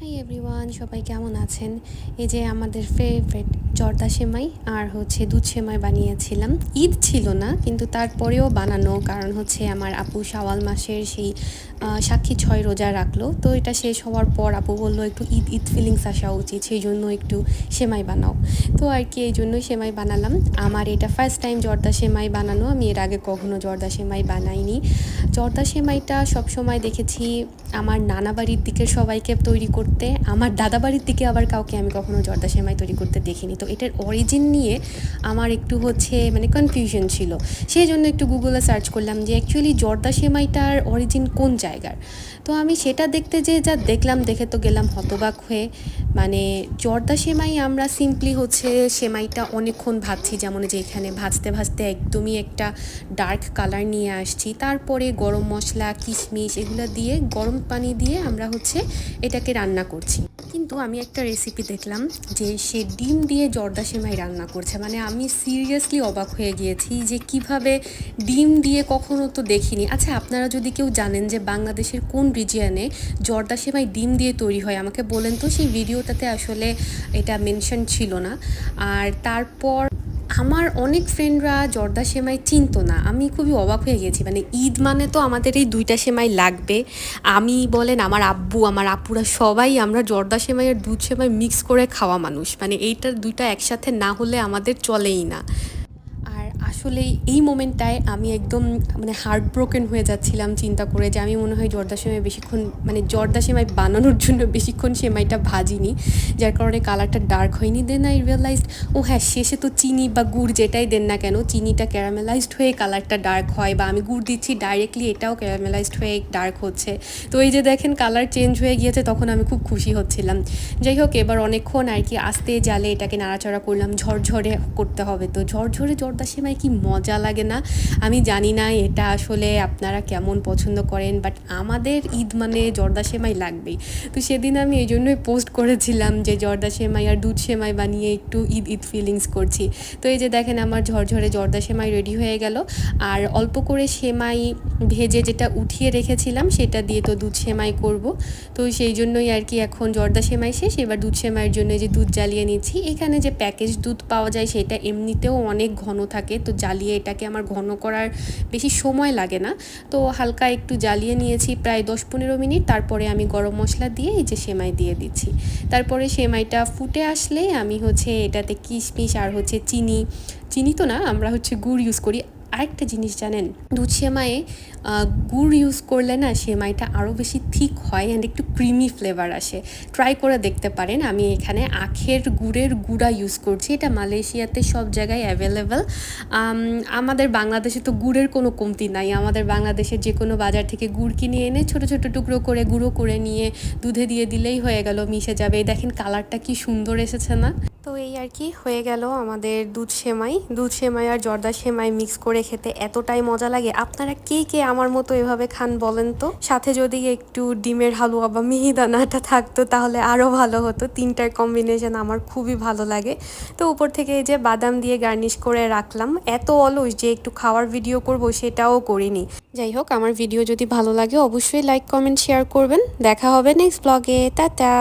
Hi everyone সবাই কেমন আছেন? এই যে আমাদের ফেভারিট জর্দা সেমাই আর হচ্ছে দুধ সেমাই বানিয়েছিলাম। ঈদ ছিল না, কিন্তু তারপরেও বানানো, কারণ হচ্ছে আমার আপু শাওয়াল মাসের সেই সাক্ষী ছয় রোজা রাখল। তো এটা শেষ হওয়ার পর আপু বলল একটু ঈদ ঈদ ফিলিংস আসা উচিত, সেই জন্য একটু সেমাই বানাও। তো আর কি, এই জন্যই সেমাই বানালাম। আমার এটা ফার্স্ট টাইম জর্দা সেমাই বানানো, আমি এর আগে কখনো জর্দা সেমাই বানাইনি। জর্দা সেমাইটা সবসময় দেখেছি, আমার নানা বাড়ির দিকের সবাইকে তৈরি করতে আমার দাদা বাড়ির দিকে আবার কাউকে আমি কখনো জর্দা সেমাই তৈরি করতে দেখিনি। তো এটার অরিজিন নিয়ে আমার একটু হচ্ছে মানে কনফিউশন ছিল। সেই জন্য একটু গুগলে সার্চ করলাম যে অ্যাকচুয়ালি জর্দা সেমাইটার অরিজিন কোন জায়গার? তো আমি সেটা দেখতে যে যা দেখলাম, দেখে তো গেলাম হতবাক হয়ে মানে জর্দা সেমাই আমরা সিম্পলি হচ্ছে সেমাইটা অনেকক্ষণ ভাজছি, যেমন যে এখানে ভাজতে ভাজতে একদমই একটা ডার্ক কালার নিয়ে আসছি। তারপরে গরম মশলা, কিশমিশ এগুলো দিয়ে, গরম পানি দিয়ে আমরা হচ্ছে এটাকে রান্না করছি। কিন্তু আমি একটা রেসিপি দেখলাম যে সে ডিম দিয়ে জর্দা সেমাই রান্না করছে। মানে আমি সিরিয়াসলি অবাক হয়ে গিয়েছি যে কীভাবে ডিম দিয়ে কখনো তো দেখিনি। আচ্ছা আপনারা যদি কেউ জানেন যে বাংলাদেশের কোন রিজিয়ানে জর্দা সেমাই ডিম দিয়ে তৈরি হয়, আমাকে বলেন তো সেই ভিডিওটাতে আসলে এটা মেনশন ছিল না। আর তারপর আমার অনেক ফ্রেন্ডরা জর্দা সেমাই চিনতো না। আমি খুবই অবাক হয়ে গেছি। মানে ঈদ মানে তো আমাদের এই দুইটা সেমাই লাগবে। আমি বলেন আমার আব্বু, আমার আপুরা সবাই আমরা জর্দা সেমাই আর দুধ সেমাই মিক্স করে খাওয়া মানুষ। মানে এইটার দুইটা একসাথে না হলে আমাদের চলেই না। আসলে এই মোমেন্টটায় আমি একদম মানে হার্ট ব্রোকেন হয়ে যাচ্ছিলাম চিন্তা করে যে আমি মনে হয় জর্দা সেমাই বেশিক্ষণ মানে জর্দা সেমাই বানানোর জন্য বেশিক্ষণ সেমাইটা ভাজিনি, যার কারণে কালারটা ডার্ক হয়নি। দেন আই রিয়েলাইজড ও হ্যাঁ শেষে তো চিনি বা গুড় যেটাই দেন না কেন, চিনিটা ক্যারামেলাইজড হয়ে কালারটা ডার্ক হয় বা আমি গুড় দিচ্ছি ডাইরেক্টলি এটাও ক্যারামেলাইজড হয়ে ডার্ক হচ্ছে। তো এই যে দেখেন কালার চেঞ্জ হয়ে গিয়েছে, তখন আমি খুব খুশি হচ্ছিলাম। যাই হোক, এবার অনেকক্ষণ আর কি আস্তে জালে এটাকে নাড়াচাড়া করলাম, ঝরঝরে করতে হবে তো। ঝরঝরে জর্দা সেমাই কি মজা লাগে না? আমি জানি না এটা আসলে আপনারা কেমন পছন্দ করেন বাট আমাদের ঈদ মানে জর্দা সেমাই লাগবেই। তো সেদিন আমি এই জন্যই পোস্ট করেছিলাম যে জর্দা সেমাই আর দুধ সেমাই বানিয়ে একটু ঈদ ঈদ ফিলিংস করছি। তো এই যে দেখেন আমার ঝরঝরে জর্দা সেমাই রেডি হয়ে গেল। আর অল্প করে সেমাই ভেজে যেটা উঠিয়ে রেখেছিলাম, সেটা দিয়ে তো দুধ সেমাই করব। তো সেই জন্যই আর কি এখন জর্দা সেমাই শেষ, এবার দুধ সেমাইয়ের জন্য যে দুধ জ্বালিয়ে নিচ্ছি। এখানে যে প্যাকেজ দুধ পাওয়া যায়, সেটা এমনিতেও অনেক ঘন থাকে তো জ্বালিয়ে এটাকে আমার ঘন করার বেশি সময় লাগে না। তো হালকা একটু জ্বালিয়ে নিয়েছি প্রায় দশ পনেরো মিনিট, তারপরে আমি গরম মশলা দিয়ে এই যে সেমাই দিয়ে দিচ্ছি। তারপরে সেমাইটা ফুটে আসলে আমি হচ্ছে এটাতে কিশমিশ আর হচ্ছে চিনি চিনি তো না, আমরা হচ্ছে গুড় ইউজ করি। আরেকটা জিনিস জানেন, দুধ সেমাইয়ে গুড় ইউজ করলে না সেমাইটা আরও বেশি থিক হয় অ্যান্ড একটু ক্রিমি ফ্লেভার আসে। ট্রাই করে দেখতে পারেন, আমি এখানে আখের গুড়ের গুঁড়া ইউজ করছি, এটা মালয়েশিয়াতে সব জায়গায় অ্যাভেলেবেল আমাদের বাংলাদেশে তো গুড়ের কোনো কমতি নাই, আমাদের বাংলাদেশের যে কোনো বাজার থেকে গুড় কিনে এনে ছোট ছোট টুকরো করে, গুঁড়ো করে নিয়ে দুধে দিয়ে দিলেই হয়ে গেল, মিশে যাবে। দেখেন কালারটা কি সুন্দর এসেছে না? তো এই আর কি, হয়ে গেল আমাদের দুধ সেমাই। দুধ সেমাই আর জর্দা সেমাই মিক্স করে খেতে এতটাই মজা লাগে। আপনারা কে কে আমার মতো এভাবে খান বলেন তো? সাথে যদি একটু ডিমের হালুয়া বা মিহিদানাটা থাকতো তাহলে আরও ভালো হতো। তিনটার কম্বিনেশন আমার খুবই ভালো লাগে। তো উপর থেকে এই যে বাদাম দিয়ে গার্নিশ করে রাখলাম। এত অলস যে একটু খাওয়ার ভিডিও করব সেটাও করিনি। যাই হোক, আমার ভিডিও যদি ভালো লাগে অবশ্যই লাইক কমেন্ট শেয়ার করবেন। দেখা হবে নেক্সট ব্লগে টাটা!